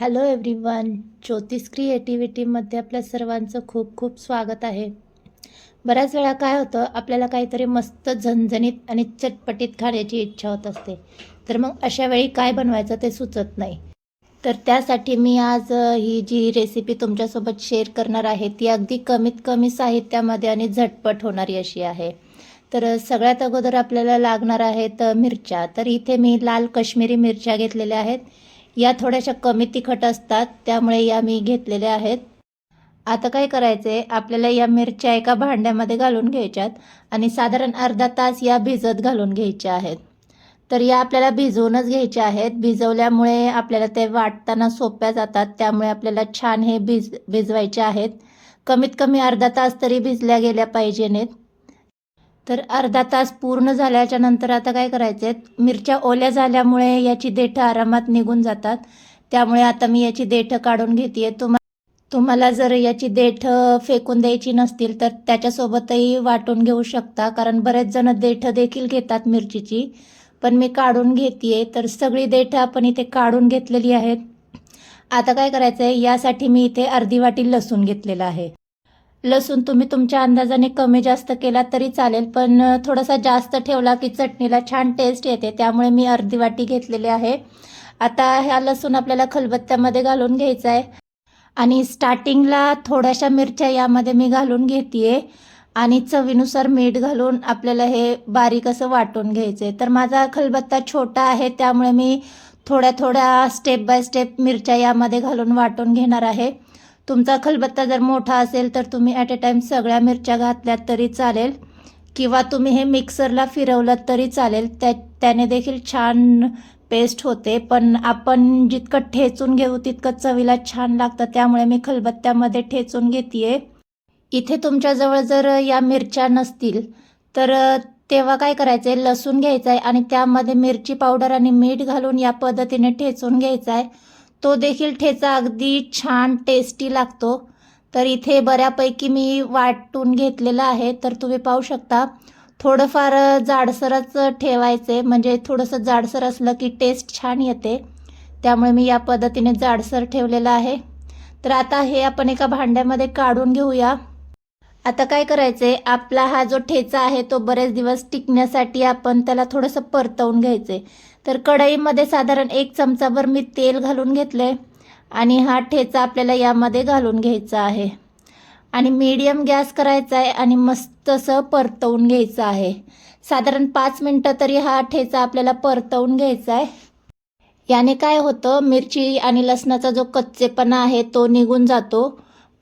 Hello everyone ज्योतिष क्रिएटिव्हिटीमध्ये आपल्या सर्वांचं खूप खूप स्वागत आहे. बऱ्याच वेळा काय होतं आपल्याला काहीतरी मस्त झणझणीत आणि चटपटीत खाण्याची इच्छा होत असते. तर मग अशा वेळी काय बनवायचं ते सुचत नाही. तर त्यासाठी मी आज ही जी रेसिपी तुमच्यासोबत शेअर करणार आहे ती अगदी कमीत कमी साहित्यामध्ये आणि झटपट होणारी अशी आहे. तर सगळ्यात अगोदर आपल्याला लागणार आहेत मिरच्या. तर इथे मी लाल कश्मीरी मिरच्या घेतलेल्या आहेत. या थोड्याशा कमी तिखट असतात त्यामुळे या मी घेतलेल्या आहेत. आता काय करायचे आपल्याला या मिरच्या एका भांड्यामध्ये घालून घ्यायच्यात आणि साधारण अर्धा तास या भिजत घालून घ्यायच्या आहेत. तर या आपल्याला भिजवूनच घ्यायच्या आहेत. भिजवल्यामुळे आपल्याला ते वाटताना सोप्या जातात त्यामुळे आपल्याला छान हे भिज भिजवायचे आहेत. कमीत कमी अर्धा तास तरी भिजल्या गेल्या पाहिजेनेत. तर अर्धा तास पूर्ण झाल्याच्यानंतर आता काय करायचे मिरच्या ओल्या झाल्यामुळे याची देठं आरामात निघून जातात. त्यामुळे आता मी याची देठं काढून घेते तुम्हा तुम्हाला जर याची देठं फेकून द्यायची नसतील तर त्याच्यासोबतही वाटून घेऊ शकता. कारण बरेच जण देठं देखील घेतात मिरचीची. पण मी काढून घेते तर सगळी देठं आपण इथे काढून घेतलेली आहेत. आता काय करायचं आहे यासाठी मी इथे अर्धी वाटी लसूण घेतलेला आहे. लसूण तुम्ही तुमच्या अंदाजाने कमी जास्त केला तरी चालेल पण थोडासा जास्त ठेवला की चटणीला छान टेस्ट येते त्यामुळे मी अर्धी वाटी घेतलेली आहे. आता ह्या लसूण आपल्याला खलबत्त्यामध्ये घालून घ्यायचा आहे. आणि स्टार्टिंगला थोड्याशा मिरच्या यामध्ये मी घालून घेते आणि चवीनुसार मीठ घालून आपल्याला हे बारीक असं वाटून घ्यायचं आहे तर माझा खलबत्ता छोटा आहे त्यामुळे मी थोड्या थोड्या स्टेप बाय स्टेप मिरच्या यामध्ये घालून वाटून घेणार आहे. तुमचा खलबत्ता जर मोठा असेल तर तुम्ही ॲट अ टाईम सगळ्या मिरच्या घातल्यात तरी चालेल. किंवा तुम्ही हे मिक्सरला फिरवलं तरी चालेल. त्या त्याने देखील छान पेस्ट होते. पण आपण जितकं ठेचून घेऊ तितकं चवीला छान लागतं. त्यामुळे मी खलबत्त्यामध्ये ठेचून घेते इथे तुमच्याजवळ जर या मिरच्या नसतील तर तेव्हा काय करायचं आहे लसूण घ्यायचा आहे आणि त्यामध्ये मिरची पावडर आणि मीठ घालून या पद्धतीने ठेचून घ्यायचा आहे तो देखील ठेचा अगदी छान टेस्टी लागतो. तर इथे बऱ्यापैकी मी वाटून घेतलेलं आहे. तर तुम्ही पाहू शकता थोडंफार जाडसरच ठेवायचे. म्हणजे थोडंसं जाडसर असलं की टेस्ट छान येते. त्यामुळे मी या पद्धतीने जाडसर ठेवलेलं आहे. तर आता हे आपण एका भांड्यामध्ये काढून घेऊया. आता काय करायचंय? आपला हा जो ठेचा आहे तो बरेच दिवस टिकण्यासाठी आपण त्याला थोडंसं परतवून घ्यायचंय. तर कढईमध्ये साधारण एक चमचाभर मी तेल घालून घेतलंय आणि हा ठेचा आपल्याला यामध्ये घालून घ्यायचा आहे. आणि मीडियम गॅस करायचा आहे आणि मस्त असं परतवून घ्यायचं आहे. साधारण पाच मिनटं तरी हा ठेचा आपल्याला परतवून घ्यायचा आहे याने काय होतं? मिरची आणि लसणाचा जो कच्चेपणा आहे तो निघून जातो.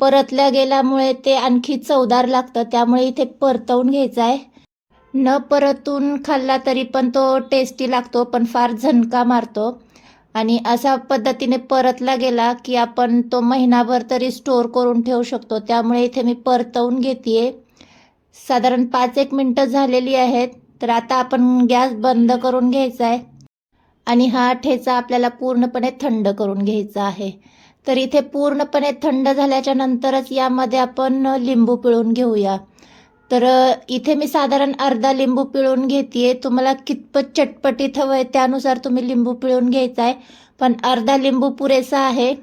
परतल्या गेल्यामुळे ते आणखी चवदार लागतं त्यामुळे इथे परतवून घ्यायचं आहे. न परतून खाल्ला तरी पण तो टेस्टी लागतो पण फार झणका मारतो. आणि अशा पद्धतीने परतला गेला की आपण तो महिनाभर तरी स्टोअर करून ठेवू शकतो. त्यामुळे इथे मी परतवून घेते साधारण पाच एक मिनटं झालेली आहेत तर आता आपण गॅस बंद करून घ्यायचा आहे. आणि हा ठेचा आपल्याला पूर्णपणे थंड करून घ्यायचा आहे. तर इथे पूर्णपणे थंड झाल्याच्या नंतरच यामध्ये आपण लिंबू पिळून घेऊया. तर इथे मी साधारण अर्धा लिंबू पिळून घेते तुम्हाला कितपत चटपटीत हवं आहे त्यानुसार तुम्ही लिंबू पिळून घ्यायचा आहे पण अर्धा लिंबू पुरेसा आहे.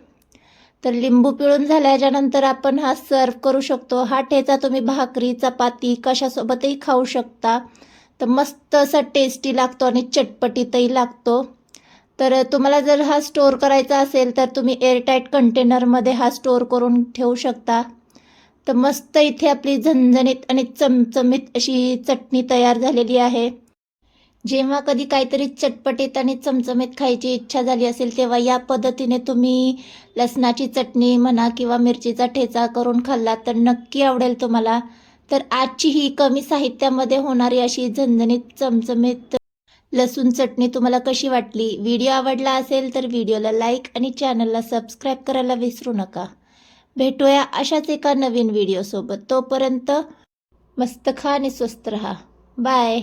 तर लिंबू पिळून झाल्याच्यानंतर आपण हा सर्व करू शकतो. हा ठेचा तुम्ही भाकरी चपाती कशासोबतही खाऊ शकता. तर मस्त असा टेस्टी लागतो आणि चटपटीतही लागतो. तर तुम्हाला जर हा स्टोअर करायचा असेल तर तुम्ही एअरटाईट कंटेनरमध्ये हा स्टोअर करून ठेवू शकता. तर मस्त इथे आपली झणझणीत आणि चमचमीत अशी चटणी तयार झालेली आहे. जेव्हा कधी काहीतरी चटपटीत आणि चमचमीत खायची इच्छा झाली असेल तेव्हा या पद्धतीने तुम्ही लसणाची चटणी म्हणा किंवा मिरचीचा ठेचा करून खाल्ला तर नक्की आवडेल तुम्हाला. तर आजची ही कमी साहित्यामध्ये होणारी अशी झणझणीत चमचमीत लसूण चटणी तुम्हाला कशी वाटली? व्हिडिओ आवडला असेल तर व्हिडिओला लाईक आणि चॅनलला सबस्क्राईब करायला विसरू नका. भेटूया अशाच एका नवीन व्हिडिओसोबत. तोपर्यंत मस्त खा आणि स्वस्त रहा. बाय.